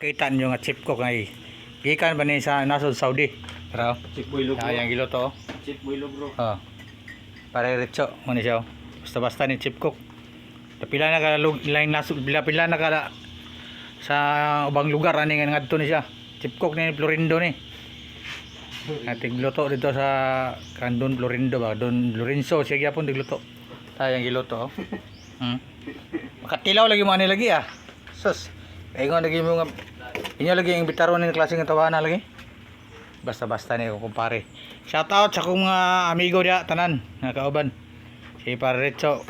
Kita nyo nga chip ko kay gikan ba ni sa nasod Saudi. Pero Chip boy lugro. kaya yang giluto. Chip boy lugro. Oh. Pare ritso mo ni siya. oh. Basta-basta ni chip cook. Pila na ka lug- lain nasod pila pila na ka sa ubang lugar ani nga ngadto ni siya. Chip cook ni Florindo ni. Ating luto dito sa Kandun Florindo ba? Don Lorenzo siya gyapon tigluto. Tayang giluto. oh. Hmm. Makatilaw lagi mo ani lagi ah. Sus. Ingon lagi mo nga inyo lagi ang bitaron ni klase nga tawana lagi. Basta-basta ni ko kumpare. Shout out sa akong mga amigo dia tanan nga kauban. Si Parecho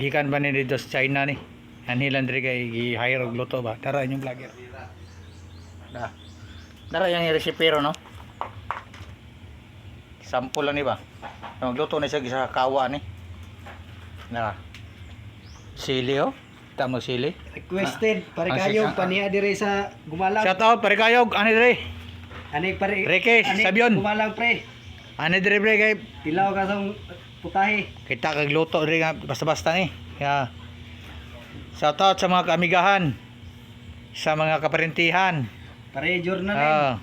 gikan ba ni dito sa China ni. Anilan diri kay gi-hire og luto ba. Tara inyong vlogger. Da. Tara yang resipero no. Sample ni ba. Nagluto na siya sa kawa ni. Na. Sili oh. Tamo sili. Requested, pare Ah, kayo, sige, ah, paniya dire sa gumalang. Shout out pare kayog ani diri. Ani pare. Ricky, Sabion. Gumalang pre. Ani diri pre kay Tilaw ka sa putahe. kita kag luto rin nga basta-basta ni. Kaya shout out sa mga kaamigahan, sa mga kaparentihan, Pare journal ah,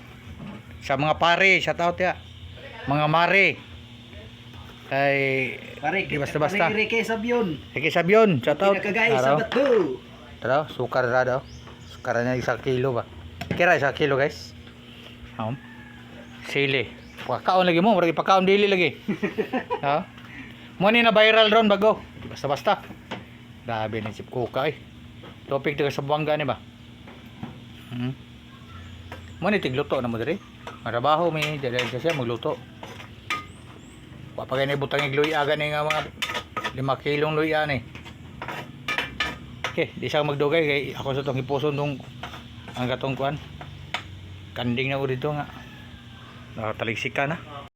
sa mga pare, shout out ya. Mga mare. Kay Pare, di basta-basta. Pare Ricky Sabion. Sige sabyon, shout out. Pinakagay sa bato. Tara, sukar ra daw. Sukar niya isang kilo ba? Kira isang kilo guys. Um, sili. Pakaon lagi mo, murag ipakaon dili lagi. ha? Mo ni na viral ron bago. Basta-basta. Grabe ni Chip Kuka eh. Topic taga sa Buanga ni ba? Hmm. Mo ni tigluto na mo diri. Marabaho mi, dali sa siya magluto. Wa pa gani butang igluy aga nga mga 5 kilong luya ni. Okay, di siya magdugay kay ako sa tong hipuson tong ang katong kuan. Kanding na ko dito nga. Nakataligsika na.